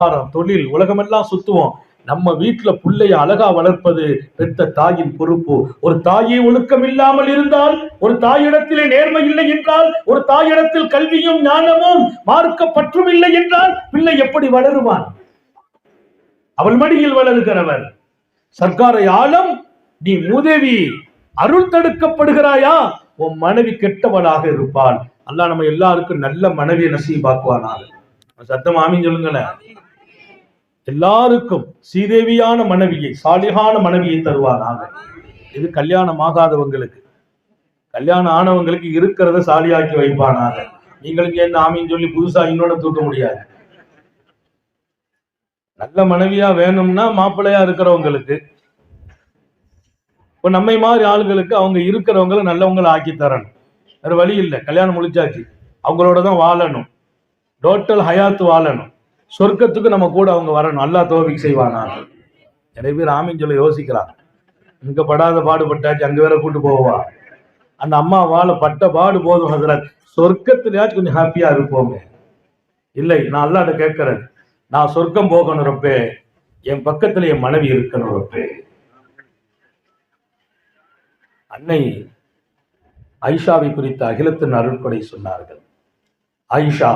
வியாபாரம் தொழில் உலகமெல்லாம் சுத்துவோம். நம்ம வீட்டுல பிள்ளைய அழகா வளர்ப்பது பெத்த தாயின் பொறுப்பு. ஒரு தாயே ஒழுக்கம் இல்லாமல் இருந்தால் ஒரு தாயிடத்திலே நேர்மை இல்லை என்றால் ஒரு தாயிடத்தில் கல்வியும் ஞானமும் மார்க்க பற்றும் இல்லை என்றால் பிள்ளை எப்படி வளருவான்? அவள் மடியில் வளருகிறவன் சர்க்காரை ஆழம் நீ மூதேவி அருள் தடுக்கப்படுகிறாயா? உன் மனைவி கெட்டவளாக இருப்பாள். அல்லா நம்ம எல்லாருக்கும் நல்ல மனைவியை நசீபாக்குவானாக. சத்தம் ஆமின்னு சொல்லுங்களேன். எல்லாருக்கும் சீதேவியான மனைவியை சாலிகான மனைவியை தருவாராக. இது கல்யாணம் ஆகாதவங்களுக்கு கல்யாணம் ஆனவங்களுக்கு இருக்கிறத சாலியாக்கி வைப்பானாக. நீங்களுக்கு என்ன ஆமின்னு சொல்லி புதுசா இன்னொன்னு தூக்க முடியாது. நல்ல மனைவியா வேணும்னா மாப்பிள்ளையா இருக்கிறவங்களுக்கு இப்போ நம்மை மாதிரி ஆளுகளுக்கு அவங்க இருக்கிறவங்கள நல்லவங்களை ஆக்கி தரணும். வேற வழி இல்லை. கல்யாணம் முடிச்சாச்சு அவங்களோட தான் வாழணும். டோட்டல் ஹயாத் வாழணும். சொர்க்கத்துக்கு நம்ம கூட அவங்க வரணும். அல்லா தோபிக் செய்வானா? நிறைய பேர் ஆமின்னு சொல்ல யோசிக்கிறான் இங்க படாத பாடுபட்டாச்சு அங்க வேற கூட்டு போவா. அந்த அம்மா வாழ பட்ட பாடு போதும் ஹசரத். சொர்க்கத்திலேயாச்சும் கொஞ்சம் ஹாப்பியா இருப்போமே இல்லை நான் அல்லாட்ட கேட்கிறேன். நான் சொர்க்கம் போகணும் ரப்பே. என் பக்கத்துல என் மனைவி இருக்கணும் ரப்பே. அன்னை ஐஷாவை குறித்த அகிலத்தின் அருட்கொடை சொன்னார்கள். ஆயிஷா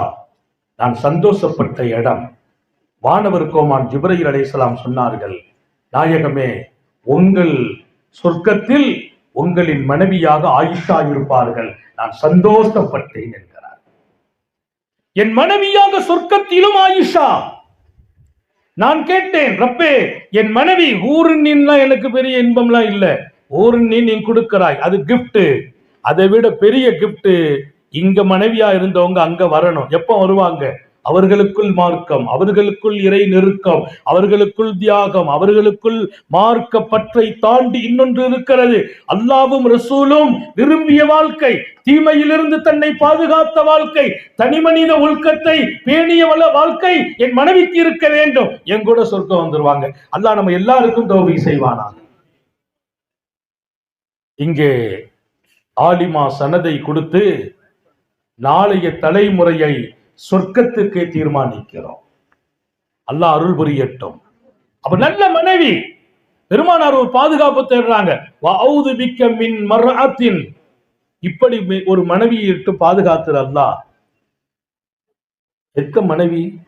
நான் சந்தோஷப்பட்ட இடம். வானவர் கோமான் ஜிப்ரையில் அலைஹிஸ்ஸலாம் சொன்னார்கள் நாயகமே உங்கள் சொர்க்கத்தில் உங்களின் மனைவியாக ஆயிஷா இருப்பார்கள். நான் சந்தோஷப்பட்டேன் என்கிறார். என் மனைவியாக சொர்க்கத்திலும் ஆயிஷா. நான் கேட்டேன் ரப்பே என் மனைவி ஊருன்னின்லாம் எனக்கு பெரிய இன்பம்லாம் இல்லை. ஊருன்னி நீ கொடுக்கிறாய். அது கிஃப்ட் அதை விட பெரிய கிஃப்ட் இங்க மனைவியா இருந்தவங்க அங்க வரணும். எப்ப வருவாங்க? அவர்களுக்குள் மார்க்கம் அவர்களுக்குள் இறை நெருக்கம் அவர்களுக்குள் தியாகம் அவர்களுக்குள் மார்க்க பற்றை தாண்டி இன்னொன்று இருக்கிறது. அல்லாவும் ரசூலும் விரும்பிய வாழ்க்கை தீமையிலிருந்து தன்னை பாதுகாத்த வாழ்க்கை தனிமனித ஒழுக்கத்தை பேணிய வள வாழ்க்கை என் மனைவிக்கு இருக்க வேண்டும். என் கூட சொர்க்கம் வந்துருவாங்க. அல்லாஹ் நம்ம எல்லாருக்கும் தோவி செய்வானாங்க இங்கே ஆலிமா சனதை கொடுத்து நாளைய தலைமுறையை சொர்க்கத்துக்கு தீர்மானிக்கிறோம். அல்லாஹ் அருள் புரியட்டும். அப்ப நல்ல மனைவி பெருமானார் ஒரு பாதுகாப்பு தேடுறாங்க. வஅவுது மின் மரத்தின் இப்படி மே- ஒரு மனைவியை இட்டு பாதுகாத்துற அல்லாஹ். எத்த மனைவி?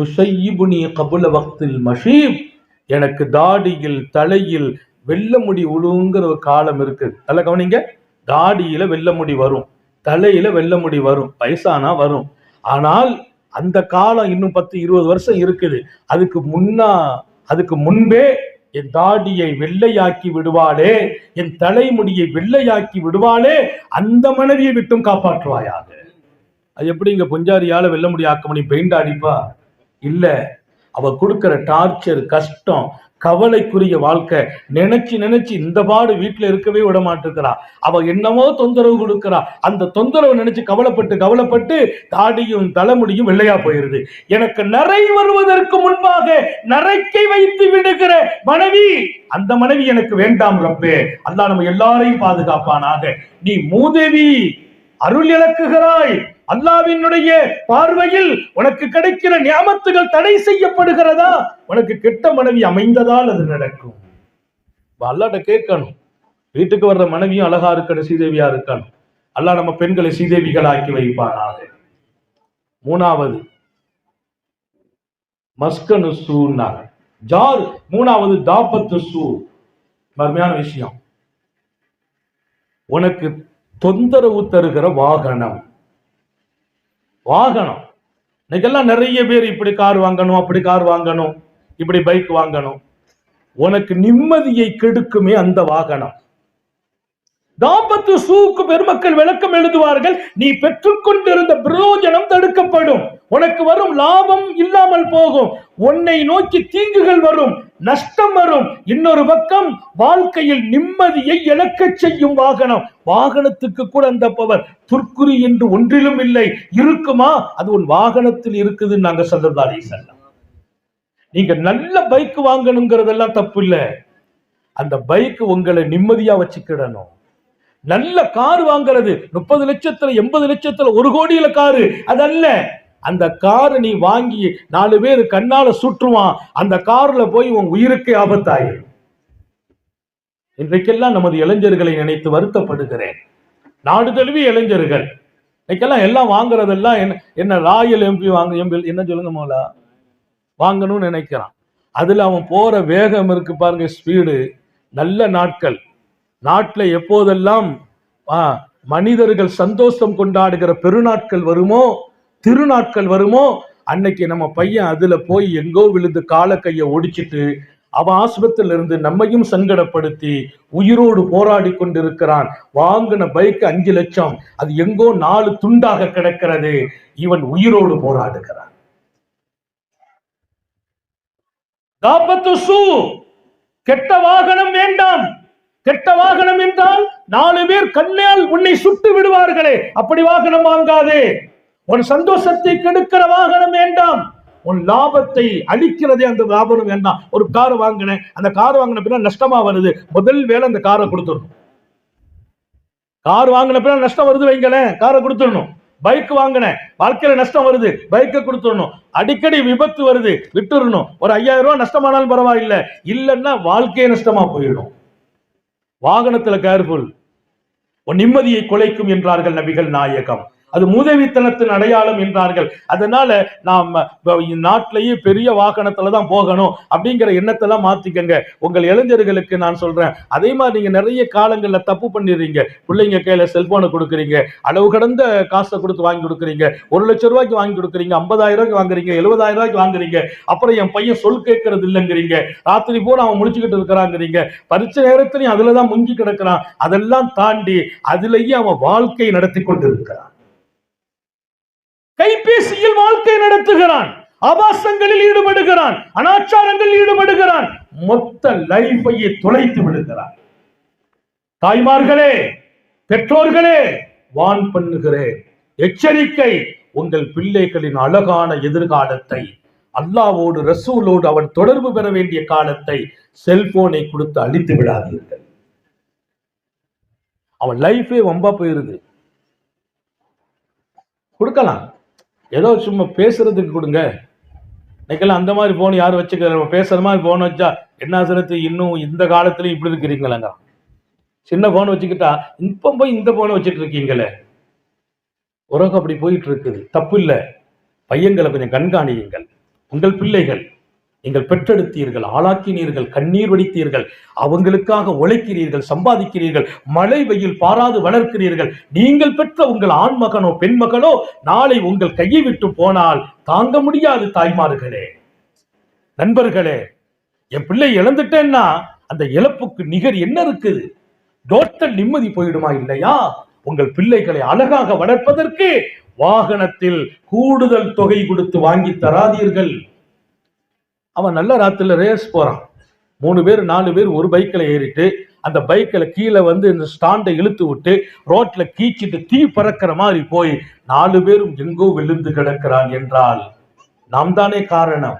துஷையிபுனி கபுல வக்தில் மஷீப். எனக்கு தாடியில் தலையில் வெள்ள முடி உழுங்கிற ஒரு காலம் இருக்கு. நல்ல கவனிங்க. தாடியில வெள்ள முடி வரும். தலையில வெள்ள முடி வரும் வயசானா வரும். ஆனால் அந்த காலம் இன்னும் பத்து இருபது வருஷம் இருக்குது. அதுக்கு முன்னா அதுக்கு முன்பே என் தாடியை வெள்ளையாக்கி விடுவாளே என் தலைமுடியை வெள்ளையாக்கி விடுவாளே அந்த மனைவியை விட்டும் காப்பாற்றுவாயாக. அது எப்படி இங்க புஞ்சாரியால வெள்ள முடி ஆக்க முடியும் பெயிண்ட் அடிப்பா? இல்ல அவ கொடுக்கிற டார்ச்சர் கஷ்டம் கவலைக்குரிய வாழ்க்கை. நினைச்சு நினைச்சு இந்த பாடு வீட்டுல இருக்கவே விட மாட்டிருக்கிறா அவ என்னவோ தொந்தரவு கொடுக்கிறா. அந்த தொந்தரவு நினைச்சு கவலைப்பட்டு கவலைப்பட்டு தாடியும் தலைமுடியும் வெள்ளையா போயிருது. எனக்கு நரை வருவதற்கு முன்பாக நரைக்கை வைத்து விடுகிற மனைவி அந்த மனைவி எனக்கு வேண்டாம் ரப்பே. அல்ல நம்ம எல்லாரையும் பாதுகாப்பானாக. நீ மூதேவி அருள் இழக்குகிறாய் அல்லாவினுடைய பார்வையில் உனக்கு கிடைக்கிற ஞாபத்துகள் தடை செய்யப்படுகிறதா? உனக்கு கெட்ட மனைவி அமைந்ததால் அது நடக்கும். அல்லாட்ட கேட்கணும். வீட்டுக்கு வர்ற மனைவியும் அழகா இருக்கணும் சீதேவியா இருக்கணும். அல்லாஹ் நம்ம பெண்களை சீதேவிகளாக்கி வைப்பானாக. மூணாவது மஸ்கனு சூன்னாங்க ஜார் மூணாவது தாபத்து சூ. அருமையான விஷயம். உனக்கு தொந்தரவு தருகிற வாகனம். வாகனம். இன்னைக்கெல்லாம் நிறைய பேர் இப்படி கார் வாங்கணும் அப்படி கார் வாங்கணும் இப்படி பைக் வாங்கணும். உனக்கு நிம்மதியை கெடுக்குமே அந்த வாகனம். தாம்பத்து சூக்கு பெருமக்கள் விளக்கம் எழுதுவார்கள் நீ பெற்றுக்கொண்டிருந்த பிரயோஜனம் தடுக்கப்படும். உனக்கு வரும் லாபம் இல்லாமல் போகும். உன்னை நோக்கி தீங்குகள் வரும் நஷ்டம் வரும். இன்னொரு பக்கம் வாழ்க்கையில் நிம்மதியை இழக்கச் செய்யும் வாகனம். வாகனத்துக்கு கூட அந்த பவர். துர்க்குறி என்று ஒன்றிலும் இல்லை. இருக்குமா? அது உன் வாகனத்தில் இருக்குதுன்னு நாங்க சொல்றதாலே செல்லம் நீங்க நல்ல பைக் வாங்கணுங்கிறதெல்லாம் தப்பு இல்ல. அந்த பைக் உங்களை நிம்மதியா வச்சுக்கிடணும். நல்ல கார் வாங்குறது. முப்பது லட்சத்துல எண்பது லட்சத்துல ஒரு கோடியில காரு. அதல்ல அந்த காரை நீ வாங்கி நாலு பேர் கண்ணால சுற்றுவான். அந்த கார்ல போய் உன் உயிருக்கே ஆபத்தாயிரும். இன்றைக்கெல்லாம் நமது இளைஞர்களை நினைத்து வருத்தப்படுகிறேன். நாடு தழுவிய இளைஞர்கள். இன்னைக்கெல்லாம் எல்லாம் வாங்குறதெல்லாம் என்ன என்ன ராயல் எம்பி வாங்க எம்பி என்ன சொல்லுங்க மோலா? வாங்கணும்னு நினைக்கிறான். அதுல அவன் போற வேகம் இருக்கு பாருங்க ஸ்பீடு நல்ல நாட்கள். நாட்டில் எப்போதெல்லாம் மனிதர்கள் சந்தோஷம் கொண்டாடுகிற பெருநாட்கள் வருமோ திருநாட்கள் வருமோ அன்னைக்கு நம்ம பையன் அதுல போய் எங்கோ விழுந்து கால கையை ஒடிச்சிட்டு அவன் ஆஸ்பத்திரியில இருந்து நம்மையும் சங்கடப்படுத்தி உயிரோடு போராடி கொண்டிருக்கிறான். வாங்கின பைக் அஞ்சு லட்சம். அது எங்கோ நாலு துண்டாக கிடக்கிறது. இவன் உயிரோடு போராடுகிறான். கெட்ட வாகனம் வேண்டாம். கெட்ட வாகனம் என்றால் நாலு பேர் கண்ணால் உன்னை சுட்டு விடுவார்களே. அப்படி வாகனம் வாங்காதே. உன் சந்தோஷத்தை கெடுக்கிற வாகனம் வேண்டாம். உன் லாபத்தை அழிக்கிறதே அந்த லாபம் வேண்டாம். ஒரு கார் வாங்கினேன். அந்த கார் வாங்கின பின்னா நஷ்டமா வருது. முதல் வேலை அந்த காரை கொடுத்துடணும். கார் வாங்கின பின்னா நஷ்டம் வருது வைங்களேன். காரை கொடுத்துடணும். பைக் வாங்கினேன். வாழ்க்கையில நஷ்டம் வருது. பைக்கை கொடுத்துடணும். அடிக்கடி விபத்து வருது. விட்டுறணும். ஒரு ஐயாயிரம் ரூபாய் நஷ்டமானாலும் பரவாயில்லை. இல்லைன்னா வாழ்க்கையே நஷ்டமா போயிடும். வாகனத்துல கேர்ஃபுல் உன் நிம்மதியை குலைக்கும் என்றார்கள் நபிகள் நாயகம். அது மூதவித்தனத்தின் அடையாளம் என்றார்கள். அதனால நாம் நாட்டிலேயே பெரிய வாகனத்துல தான் போகணும் அப்படிங்கிற எண்ணத்தெல்லாம் மாத்திக்கங்க. உங்கள் இளைஞர்களுக்கு நான் சொல்றேன். அதே மாதிரி நீங்க நிறைய காலங்கள்ல தப்பு பண்ணிடுறீங்க. பிள்ளைங்க கையில செல்போனை கொடுக்குறீங்க. அளவு கடந்த காசை கொடுத்து வாங்கி கொடுக்குறீங்க. ஒரு லட்சம் ரூபாய்க்கு வாங்கி கொடுக்குறீங்க. ஐம்பதாயிரம் ரூபாய்க்கு வாங்குறீங்க. எழுபதாயிரம் ரூபாய்க்கு வாங்குறீங்க. அப்புறம் என் பையன் சொல் கேட்கறது இல்லைங்கிறீங்க. ராத்திரி போல அவன் முடிச்சுக்கிட்டு இருக்கிறாங்கிறீங்க. பரிச்ச நேரத்திலையும் அதுலதான் முங்கி கிடக்கிறான். அதெல்லாம் தாண்டி அதுலயே அவன் வாழ்க்கை நடத்தி கொண்டிருக்கிறான். கைபேசியில் வாழ்க்கை நடத்துகிறான். ஆபாசங்களில் ஈடுபடுகிறான். அனாச்சாரங்களில் ஈடுபடுகிறான். மொத்த லைஃபையே தொலைத்து விடுகிறான். தாய்மார்களே பெற்றோர்களே வான் பண்ணுகிறேன். எச்சரிக்கை உங்கள் பிள்ளைகளின் அழகான எதிர்காலத்தை அல்லாவோடு ரசூலோடு அவன் தொடர்பு பெற வேண்டிய காலத்தை செல்போனை கொடுத்து அழித்து விடாதீர்கள். அவன் லைஃபே வம்பா போயிருது. கொடுக்கலாம். ஏதோ சும்மா பேசுறதுக்கு கொடுங்க. இன்னைக்கெல்லாம் அந்த மாதிரி போன் யாரும் வச்சுக்கிறோம் பேசுகிற பேசுற மாதிரி போன் வச்சா என்ன சிரத்து இன்னும் இந்த காலத்துலயும் இப்படி இருக்கிறீங்களாங்க? சின்ன போன் வச்சுக்கிட்டா இப்போ போய் இந்த போனை வச்சுட்டு இருக்கீங்களே? உலகம் அப்படி போயிட்டு இருக்குது. தப்பு இல்லை. பையங்களை கொஞ்சம் கண்காணியுங்கள். உங்கள் பிள்ளைகள். நீங்கள் பெற்றெடுத்தீர்கள் ஆளாக்கினீர்கள் கண்ணீர் வடித்தீர்கள் அவங்களுக்காக உழைக்கிறீர்கள் சம்பாதிக்கிறீர்கள் மழை வெயில் பாராது வளர்க்கிறீர்கள். நீங்கள் பெற்ற உங்கள் ஆண் மகனோ பெண் மகனோ நாளை உங்கள் கையை விட்டு போனால் தாங்க முடியாது தாய்மார்களே. நண்பர்களே என் பிள்ளை இழந்துட்டேன்னா அந்த இழப்புக்கு நிகர் என்ன இருக்குது? டோட்டல் நிம்மதி போயிடுமா இல்லையா? உங்கள் பிள்ளைகளை அழகாக வளர்ப்பதற்கு வாகனத்தில் கூடுதல் தொகை கொடுத்து வாங்கி தராதீர்கள். அவன் நல்ல ராத்திரில ரேஸ் போறான். மூணு பேர் நாலு பேர் ஒரு பைக்கில் ஏறிட்டு அந்த பைக்கில் கீழே வந்து இந்த ஸ்டாண்டை இழுத்து விட்டு ரோட்டில் கீச்சிட்டு தீ பறக்கிற மாதிரி போய் நாலு பேரும் எங்கோ விழுந்து கிடக்கிறான் என்றால் நாம் தானே காரணம்?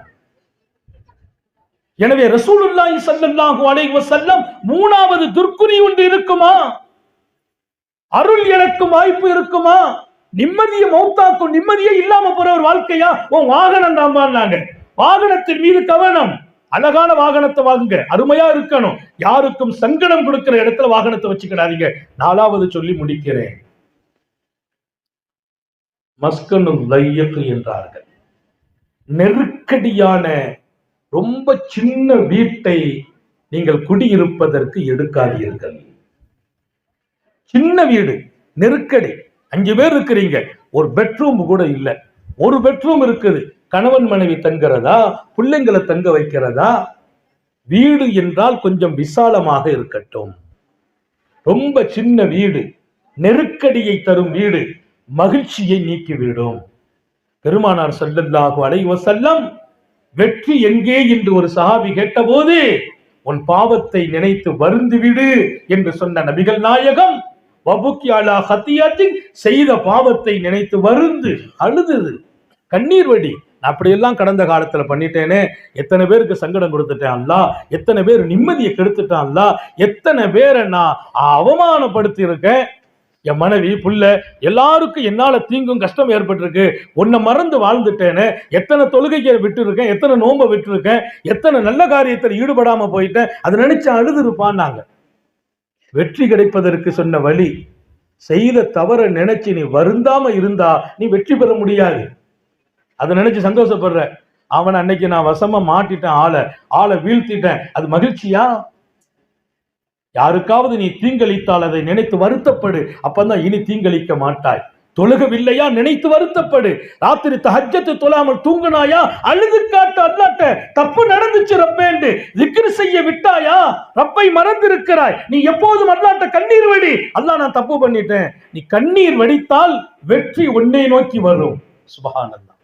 எனவே ரசூலுல்லாஹி சல்லல்லாஹு அலைஹி வஸல்லம் மூணாவது துர்க்குறி ஒன்று இருக்குமா? அருள் எனக்கும் வாய்ப்பு இருக்குமா? நிம்மதியை மௌத்தாக்கும் நிம்மதியே இல்லாம போற ஒரு வாழ்க்கையா? உன் வாகனம் தான் வாகனத்தின் மீது கவனம். அழகான வாகனத்தை வாங்குங்க. அருமையா இருக்கணும். யாருக்கும் சங்கடம் கொடுக்கிற இடத்துல வாகனத்தை வச்சுக்கிடாதீங்க. நாலாவது சொல்லி முடிக்கிறேன். மஸ்கனும் லையக்கு என்றார்கள். நெருக்கடியான ரொம்ப சின்ன வீட்டை நீங்கள் குடியிருப்பதற்கு எடுக்காதீர்கள். சின்ன வீடு நெருக்கடி. அஞ்சு பேர் இருக்கிறீங்க. ஒரு பெட்ரூம் கூட இல்ல. ஒரு பெட்ரூம் இருக்குது. கணவன் மனைவி தங்குறதா? பிள்ளைங்களை தங்க வைக்கிறதா? வீடு என்றால் கொஞ்சம் விசாலமாக இருக்கட்டும். ரொம்ப சின்ன வீடு நெருக்கடியை தரும் வீடு மகிழ்ச்சியை நீக்கிவிடும். பெருமானார் ஸல்லல்லாஹு அலைவ செல்லம் வெற்றி எங்கே? என்று ஒரு சஹாபி கேட்டபோது உன் பாவத்தை நினைத்து வருந்து விடு என்று சொன்ன நபிகள் நாயகம் வபுக்கி ஹத்தியாத்தின் செய்த பாவத்தை நினைத்து வருந்து அழுது கண்ணீர் வடி அப்படியெல்லாம் கடந்த காலத்தில் பண்ணிட்டேனே. எத்தனை பேருக்கு சங்கடம் கொடுத்துட்டேன் எத்தனை பேர் நிம்மதியை கெடுத்துட்டான்லா எத்தனை பேரை நான் அவமானப்படுத்தி இருக்கேன் என் மனைவி புள்ள எல்லாருக்கும் என்னால் தீங்கும் கஷ்டம் ஏற்பட்டிருக்கு. உன்னை மறந்து வாழ்ந்துட்டேன்னு எத்தனை தொழுகையை விட்டுருக்கேன்? எத்தனை நோன்பை விட்டுருக்கேன்? எத்தனை நல்ல காரியத்தில் ஈடுபடாமல் போயிட்டேன்? அதை நினைச்சு அழுது இருப்பான்னாங்க வெற்றி கிடைப்பதற்கு சொன்ன வழி செய்த தவற நினைச்சு நீ வருந்தாம இருந்தா நீ வெற்றி பெற முடியாது. அதை நினைச்சு சந்தோஷப்படுற அவன் அன்னைக்கு நான் வசமா மாட்டிட்டேன் ஆளை. ஆளை வீழ்த்திட்டேன். அது மகிழ்ச்சியா? யாருக்காவது நீ தீங்களித்தால் அதை நினைத்து வருத்தப்படு. அப்பந்தான் இனி தீங்களிக்க மாட்டாய். தொழுகவில்லையா? நினைத்து வருத்தப்படு. ராத்திரி தஹஜத்து தொழாமல் தூங்குனாயா? அழுது காட்டு அல்லாட்ட தப்பு நடந்துச்சு ரப்பேண்டு. திக்ரு செய்ய விட்டாயா? ரப்பை மறந்திருக்கிறாய். நீ எப்போதும் அல்லாட்ட கண்ணீர் வடி. அல்லா நான் தப்பு பண்ணிட்டேன். நீ கண்ணீர் வடித்தால் வெற்றி உன்னை நோக்கி வரும். சுபகானந்தா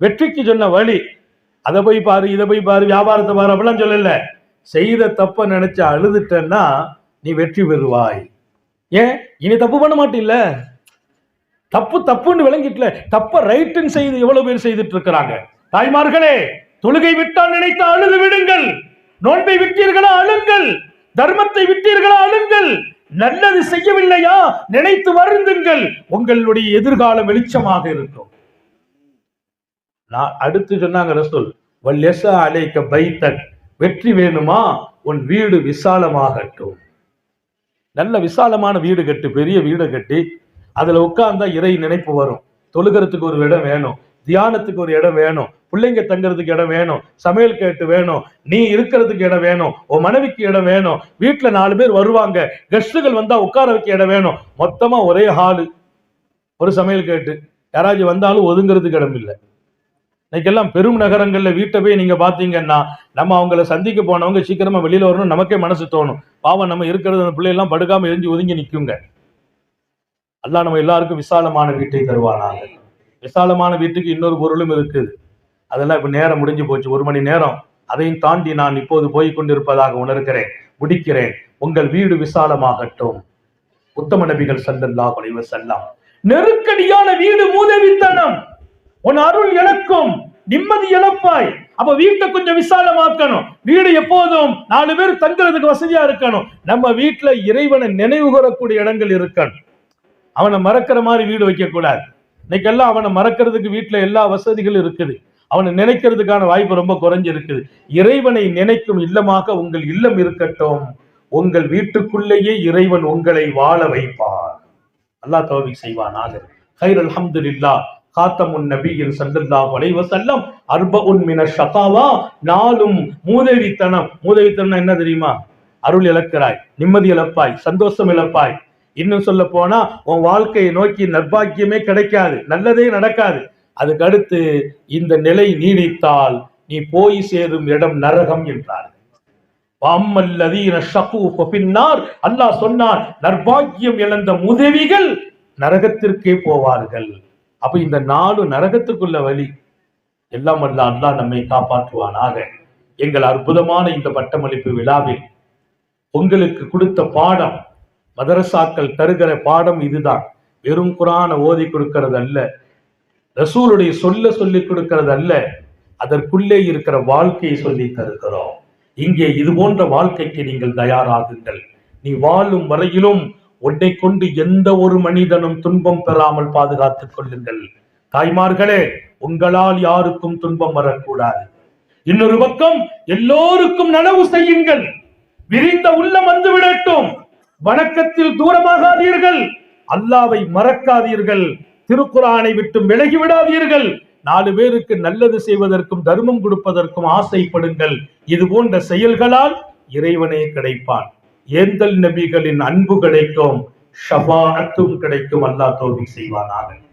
வெற்றிக்கு சொன்ன வழி அதை போய் பாரு இதை போய் பாரு வியாபாரத்தை பாரு அப்படிலாம் சொல்லல. செய்த தப்ப நினைச்சு அழுதுட்டேன்னா நீ வெற்றி பெறுவாய். ஏன்? இனி தப்பு பண்ண மாட்டில்ல? தப்பு தப்புன்னு விளங்கிட்டல தப்ப ரைட்டுன்னு செய்து எவ்வளவு பேர் செய்துட்டு இருக்கிறாங்க தாய்மார்களே தொழுகை விட்டால் நினைத்து அழுது விடுங்கள். நோன்பை விட்டீர்களா அழுங்கள். தர்மத்தை விட்டீர்களா அழுங்கள். நல்லது செய்யவில்லையா நினைத்து வருந்துங்கள். உங்களுடைய எதிர்காலம் வெளிச்சமாக இருக்கும். நான் அடுத்து சொன்னாங்க ரசூல் வல்யசா அலைக்க பைத்தன் வெற்றி வேணுமா? உன் வீடு விசாலமாகட்டும். நல்ல விசாலமான வீடு கட்டு பெரிய வீடு கட்டி அதுல உட்கார்ந்தா இறை நினைப்பு வரும். தொழுகிறதுக்கு ஒரு இடம் வேணும் தியானத்துக்கு ஒரு இடம் வேணும் பிள்ளைங்க தங்குறதுக்கு இடம் வேணும் சமையல் கேட்டு வேணும் நீ இருக்கிறதுக்கு இடம் வேணும் உன் மனைவிக்கு இடம் வேணும் வீட்டுல நாலு பேர் வருவாங்க கெஸ்டுகள் வந்தா உட்கார வைக்க இடம் வேணும். மொத்தமா ஒரே ஹாலு ஒரு சமையல் கேட்டு. யாராச்சும் வந்தாலும் ஒதுங்கிறதுக்கு இடம் இல்லை. இன்னைக்கெல்லாம் பெரும் நகரங்கள்ல வீட்டை போய் நீங்க பாத்தீங்கன்னா நம்ம அவங்கள சந்திக்க போனவங்க சீக்கிரமா வெளியில வரணும் நமக்கே மனசு தோணும். பாவம் நம்ம இருக்கிறது அந்த பிள்ளையெல்லாம் படுக்காம எரிஞ்சு ஒதுங்கி நிற்குங்க அல்லா நம்ம எல்லாருக்கும் விசாலமான வீட்டை தருவானாங்க விசாலமான வீட்டுக்கு இன்னொரு பொருளும் இருக்குது. அதெல்லாம் இப்ப நேரம் முடிஞ்சு போச்சு. ஒரு மணி நேரம். அதையும் தாண்டி நான் இப்போது போய் கொண்டிருப்பதாக உணர்கிறேன். முடிக்கிறேன். உங்கள் வீடு விசாலமாகட்டும். உத்தம நபிகள் ஸல்லல்லாஹு அலைஹி செல்லாம் நெருக்கடியான வீடு மூதவித்தனம். உன் அருள் இழக்கும். நிம்மதி இழப்பாய். அப்ப வீட்டை கொஞ்சம் விசாலமாக்கணும். வீடு எப்போதும் நாலு பேர் தங்குறதுக்கு வசதியா இருக்கணும். நம்ம வீட்டுல இறைவனை நினைவு கூறக்கூடிய இடங்கள் இருக்கணும். அவனை மறக்கிற மாதிரி வீடு வைக்க கூடாது இன்னைக்கெல்லாம் அவனை மறக்கிறதுக்கு வீட்டுல எல்லா வசதிகளும் இருக்குது. அவனை நினைக்கிறதுக்கான வாய்ப்பு ரொம்ப குறைஞ்சு இருக்குது இறைவனை நினைக்கும் இல்லமாக உங்கள் இல்லம் இருக்கட்டும். உங்கள் வீட்டுக்குள்ளேயே இறைவன் உங்களை வாழ வைப்பார். அல்லாஹ் தௌபிக் செய்வானாக. ஹைர் அல்ஹம்துலில்லாஹ். காத்தமுன் நபியின் சல்லல்லாஹு அலைஹி வஸல்லம் அர்ப மின ஷகாவா நாளும் மூதேவித்தனம். மூதேவித்தனம் என்ன தெரியுமா? அருள் இழக்கிறாய் நிம்மதி இழப்பாய் சந்தோஷம் இழப்பாய். இன்னும் சொல்ல போனா உன் வாழ்க்கையை நோக்கி நற்பாக்கியமே கிடைக்காது நல்லதே நடக்காது. அதுக்கு அடுத்து இந்த நிலை நீடித்தால் நீ போய் சேரும் இடம் நரகம் என்றார் பின்னார் அல்லாஹ் சொன்னார் நற்பாக்கியம் இழந்த உதவிகள் நரகத்திற்கே போவார்கள். அப்ப இந்த நாலு நரகத்துக்குள்ள வழி எல்லாம் அல்ல அல்லா நம்மை காப்பாற்றுவானாக. எங்கள் அற்புதமான இந்த பட்டமளிப்பு விழாவில் உங்களுக்கு கொடுத்த பாடம் மதரசாக்கள் தருகிற பாடம் இதுதான். வெறும் குரான ஓதி கொடுக்கிறது அல்ல ரசூலுடைய சொல்ல சொல்லி கொடுக்கிறது அல்ல அதற்குள்ளே இருக்கிற வாழ்க்கையை சொல்லி தருகிறோம். இங்கே இது போன்ற வாழ்க்கைக்கு நீங்கள் தயாராகுங்கள். நீ வாழும் வரையிலும் உன்னை கொண்டு எந்த ஒரு மனிதனும் துன்பம் பெறாமல் பாதுகாத்துக் கொள்ளுங்கள். தாய்மார்களே உங்களால் யாருக்கும் துன்பம் வரக்கூடாது. இன்னொரு பக்கம் எல்லோருக்கும் நனவு செய்யுங்கள். விரிந்த உள்ளம் வந்து விடட்டும். வணக்கத்தில் தூரமாகாதீர்கள். அல்லாவை மறக்காதீர்கள். திருக்குறானை விட்டு விலகி விடாதீர்கள். நாலு பேருக்கு நல்லது செய்வதற்கும் தர்மம் கொடுப்பதற்கும் ஆசைப்படுங்கள். இது போன்ற செயல்களால் இறைவனே கிடைப்பான். ஏந்தல் நபிகளின் அன்பு கிடைக்கும் ஷபாஅத்தும் கிடைக்கும் அல்லாஹ் தோல்வி செய்வானாக.